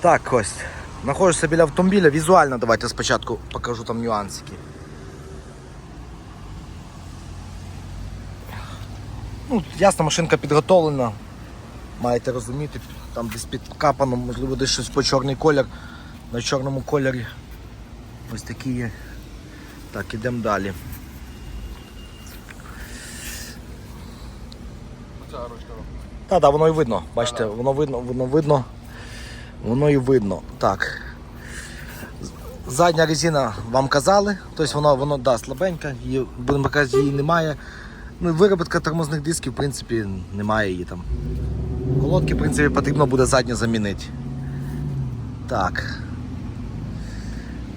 Так, ось. Знаходжуся біля автомобіля. Візуально давайте спочатку покажу там нюансики. Ну, ясно, машинка підготовлена. Маєте розуміти, там десь підкапано, можливо, десь щось по чорний колір. На чорному кольорі. Ось такі є. Так, ідемо далі. Так, так, воно і видно. Бачите, воно видно, воно видно. Воно і видно. Так. Задня резина вам казали, тобто воно, воно да, слабенька, її, будемо казати, її немає. Ну, виробітка тормозних дисків, в принципі, немає її там. Колодки, в принципі, потрібно буде задню замінити. Так.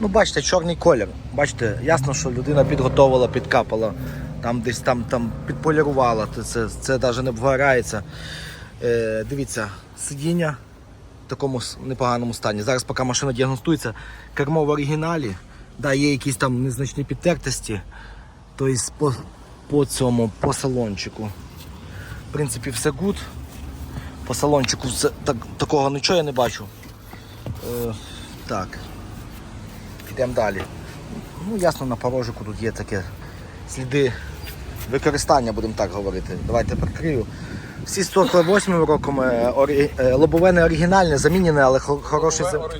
Ну, бачите, чорний колір. Бачите, ясно, що людина підготовила, підкапала, там десь там, там підполірувала, це, це навіть не вгорається. Е, дивіться, сидіння такому непоганому стані. Зараз, поки машина діагностується, кермо в оригіналі, да, є якісь там незначні підтертості, тобто по, по цьому, по салончику. В принципі, все гуд. По салончику все, так, такого нічого я не бачу. Е, так. Йдемо далі. Ну, ясно, на порожику тут є таке сліди використання, будемо так говорити. Давайте прикрию. Всі 148 роком е, орі- е, лобове не оригінальне, замінене, але хо- хороший. Зам-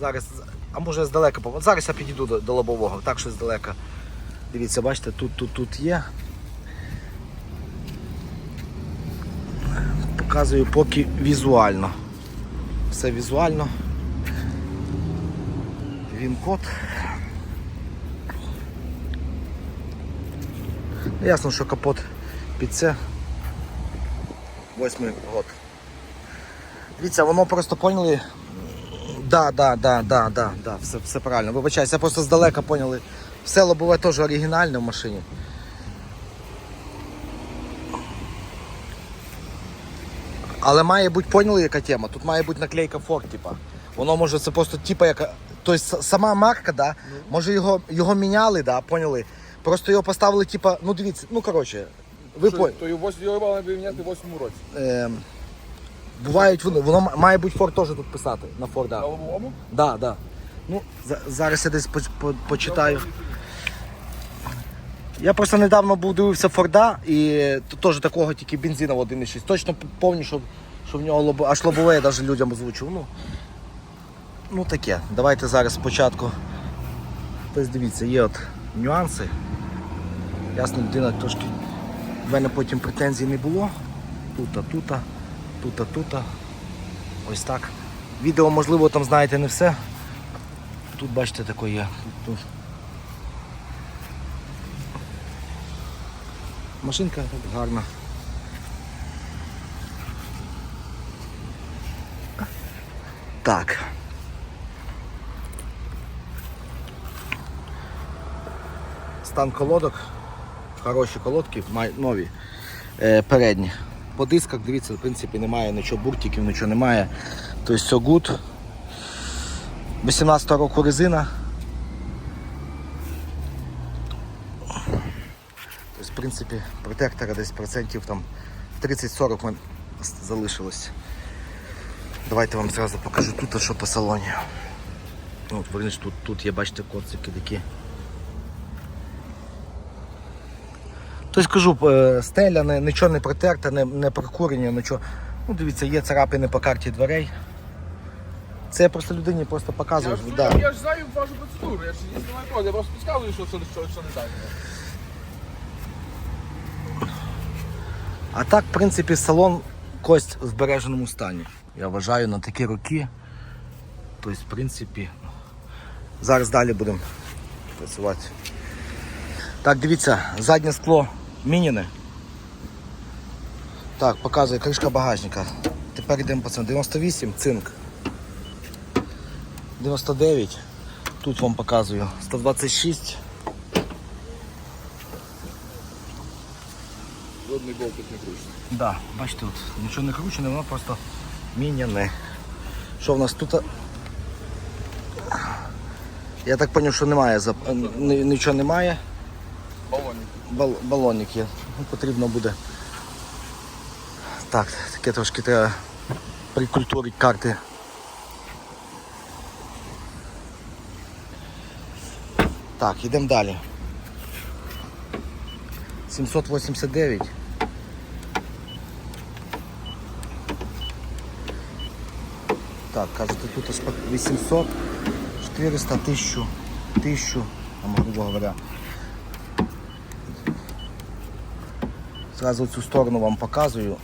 Зараз, а може здалека пов- Зараз я підійду до, до лобового, так що здалека. Дивіться, бачите, тут, тут, тут є. Показую поки візуально. Все візуально. Він код. Ясно, що капот під це. Восьмий год. Дивіться, воно просто поняли. Да, да, да, да, да, да, все, все правильно. Вибачаюся, просто здалека поняли. Все лобове теж оригінальне в машині. Але має бути, поняли, яка тема? Тут має бути наклейка Ford, типа. Воно може це просто типа яка. Тобто сама марка, да, може його, його міняли, да, поняли. Просто його поставили, типа, ну дивіться, ну коротше, ви поняли. То його мали поміняти в 8 році. Е, бувають вони, воно має бути Ford теж тут писати на Форда. На лобовому? Да, да. Ну, за- зараз я десь по, по, почитаю. Я просто недавно був дивився Форда і теж такого тільки бензина в 1,6. Точно п- помню, що, що в нього лобо, аж лобове я навіть людям озвучив. Ну, ну таке. Давайте зараз спочатку. Тобто дивіться, є от нюанси. Ясно, людина трошки. В мене потім претензій не було. Тута, тута, тута, тута. Ось так. Відео, можливо, там знаєте не все. Тут бачите таке є. Тут. Машинка гарна. Так. Стан колодок. Хороші колодки, нові. Е, передні. По дисках, дивіться, в принципі, немає нічого, буртиків, нічого немає. Тобто все гуд. 18 року резина. Тобто, в принципі, протектора десь процентів там 30-40 мен- залишилось. Давайте вам зразу покажу тут, що по салоні. Ну, От, тут, тут є, бачите, коцики такі. Тобто кажу, е, стеля, не, нічого не протерта, не, не прокурення, нічого. Ну, дивіться, є царапини по карті дверей. Це я просто людині просто Я показую. ж, да. я ж знаю вашу процедуру, я ж не знаю кого, я просто підказую, що, що, що, що не так. А так, в принципі, салон кость в збереженому стані. Я вважаю на такі роки. Тобто, в принципі, зараз далі будемо працювати. Так, дивіться, заднє скло мініне. Так, показує кришка багажника. Тепер йдемо по цьому. 98 цинк. 99. Тут вам показую. 126. Жодний болт тут не кручений. Да, бачите, от, нічого не кручене, воно просто міняне. Що в нас тут? Я так зрозумів, що немає, нічого немає балонник є. Ну, потрібно буде. Так, таке трошки треба культурі карти. Так, йдемо далі. 789. Так, кажете, тут 800, 400, 1000, 1000, грубо говоря. Зразу цю сторону вам показую.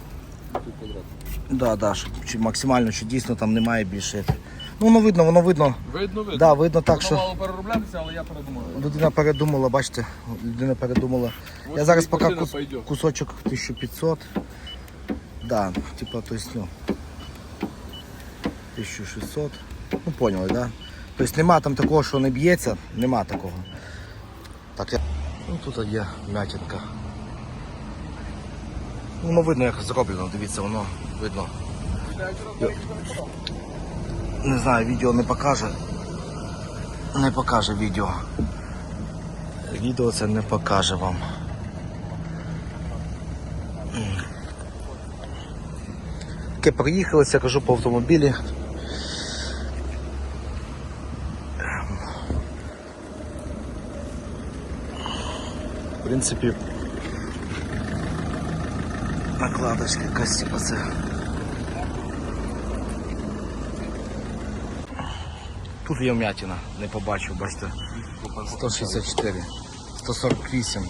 Да, да, щоб чи максимально, що дійсно там немає більше. Ну, воно видно, воно видно. Видно, видно. Да, видно так, Воно що мало перероблятися, але я передумав. людина передумала, бачите, людина передумала. Ось Я зараз поки кус- кусочок 1500. Да, типа, то есть, ну, 1600. Ну, поняли, да? Тобто нема там такого, що не б'ється, нема такого. Так, я... Ну тут є м'ятінка. Воно видно, як зроблено, дивіться, воно видно. Не знаю, відео не покаже. Не покаже відео. Відео це не покаже вам. Таке проїхалися, кажу по автомобілі. В принципі, накладочка якась типа. Тут є вмятина, не побачив, бачите. 164, 148.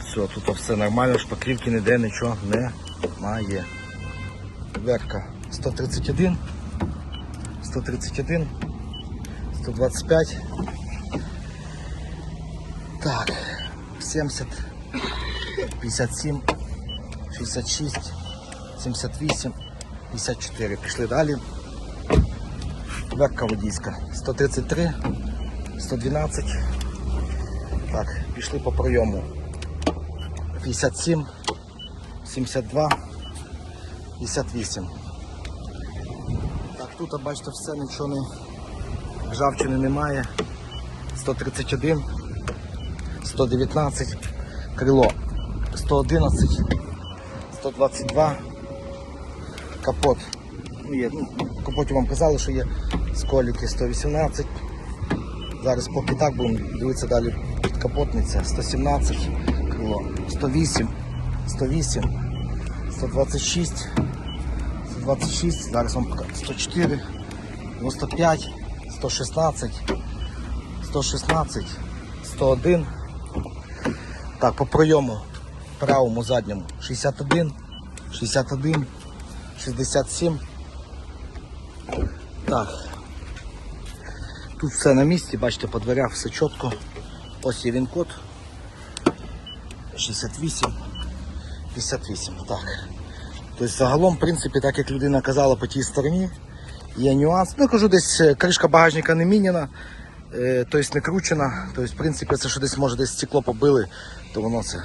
Все, тут все нормально, шпаклівки ніде нічого немає. Верка 131, 131, 125. Так, 70, 57, 66, 78, 54. Пішли далі. Верка водійська 133, 112. Так, пішли по прийому. 57, 72, 58. Так, тут бачите все, нічого не ржавчини немає. 131, 119, крило 111, 122, капот. Ну, є, ну, капоті вам казали, що є сколіки 118. Зараз поки так будемо дивитися далі підкапотниця 117, крило 108, 108, 126, 126, зараз вам покажу 104, 95, 116, 116, 101. Так, по прийому правому задньому 61, 61, 67. Так. Тут все на місці, бачите, по дверях все чітко. Ось є він код. 68. 58. Так. Тобто загалом, в принципі, так як людина казала по тій стороні, є нюанс. Ну, кажу, десь е, кришка багажника не міняна, е, тобто не кручена. Тобто, в принципі, це що десь може десь стекло побили, то воно це.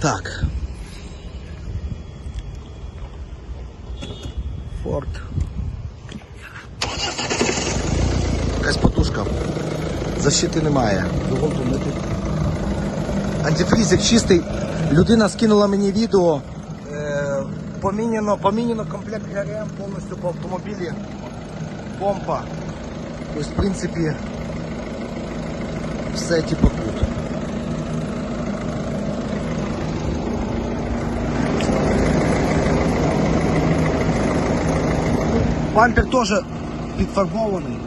Так. Форд. Якась подушка. Защити немає. Антифрізик чистий. Людина скинула мені відео. Е, поміняно, поміняно комплект ГРМ повністю по автомобілі. Помпа. Тобто, в принципі, все типу тут. Бампер теж підфарбований.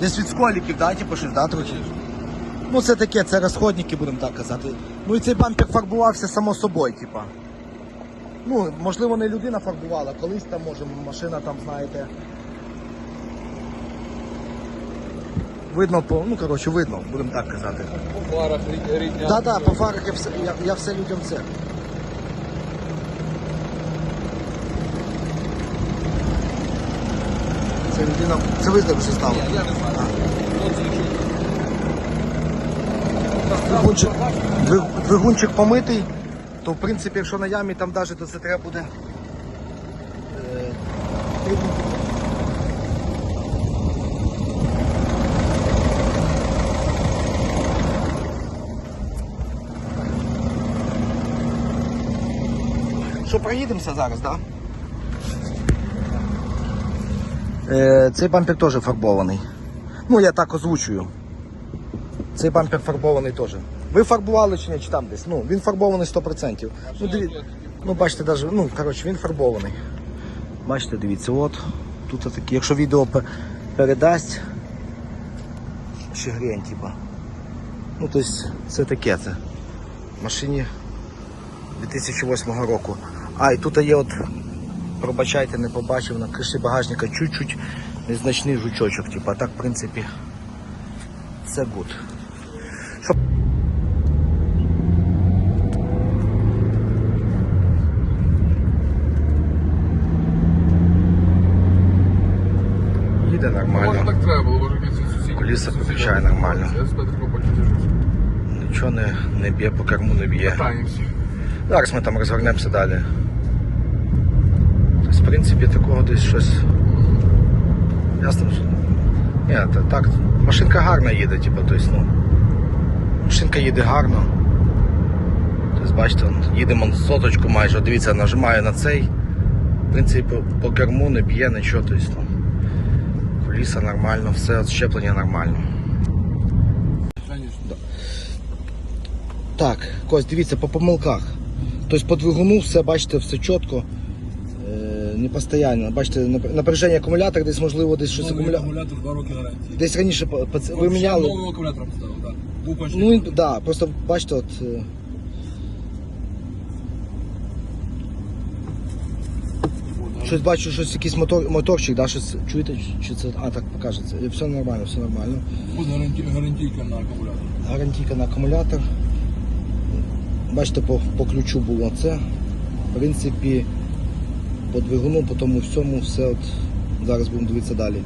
Десь від сколіків, да, типу щось, да, трохи? Ну це таке, це розходники, будемо так казати. Ну і цей бампер фарбувався само собою, типа. Ну, можливо, не людина фарбувала, колись там може машина там, знаєте. Видно по, ну коротше, видно, будемо так казати. По фарах рідня. Так, так, по фарах я все, я, я все людям це. Це людина. Це ви вже стало. Ні, я не знаю. Двигунчик, двигунчик помитий, то в принципі, якщо на ямі там навіть то це треба буде. е, Що проїдемося зараз, так? Да? Е, цей бампер теж фарбований. Ну, я так озвучую. Цей бампер фарбований теж. Ви фарбували чи ні, чи там десь? Ну, він фарбований 100%. Ну, диві... ну бачите, даже, ну, коротше, він фарбований. Бачите, дивіться, от. Тут такі, якщо відео передасть, ще грень, типа. Ну, тобто, це таке це. В машині 2008 року. А, і тут є от, пробачайте, не побачив, на криші багажника чуть-чуть незначний жучочок. Типа, а так, в принципі, все гуд. Їде нормально. так треба було. Коліса включає нормально. Нічого не, не б'є, по керму не б'є. Зараз ми там розвернемося далі. В принципі, такого десь щось. Ясно. Ні, та, так, машинка гарно їде, типу, тобто, ну. Машинка їде гарно. Тобто, бачите, їдемо соточку майже. Дивіться, нажимаю на цей. В принципі, по, керму не б'є нічого, тобто, ну. Коліса нормально, все, щеплення нормально. Так, Кость, дивіться, по помилках. Тобто по двигуну все, бачите, все чітко, не постійно. Бачите, нап- напряження акумулятора, десь можливо десь щось Новий акумулятор. акумулятор 2 роки гарантії. Десь раніше по- по- ви міняли. Поставив, так. Був почти. Ну, він- да, просто бачите, от. е, Щось бачу, щось якийсь мотор, моторчик, да, щось чуєте, чи- це. А, так покажеться. І Все нормально, все нормально. Буде гарантій, гарантійка на акумулятор. Гарантійка на акумулятор. Бачите, по, по ключу було це. В принципі, по двигуну, по тому всьому, все от. Зараз будемо дивитися далі.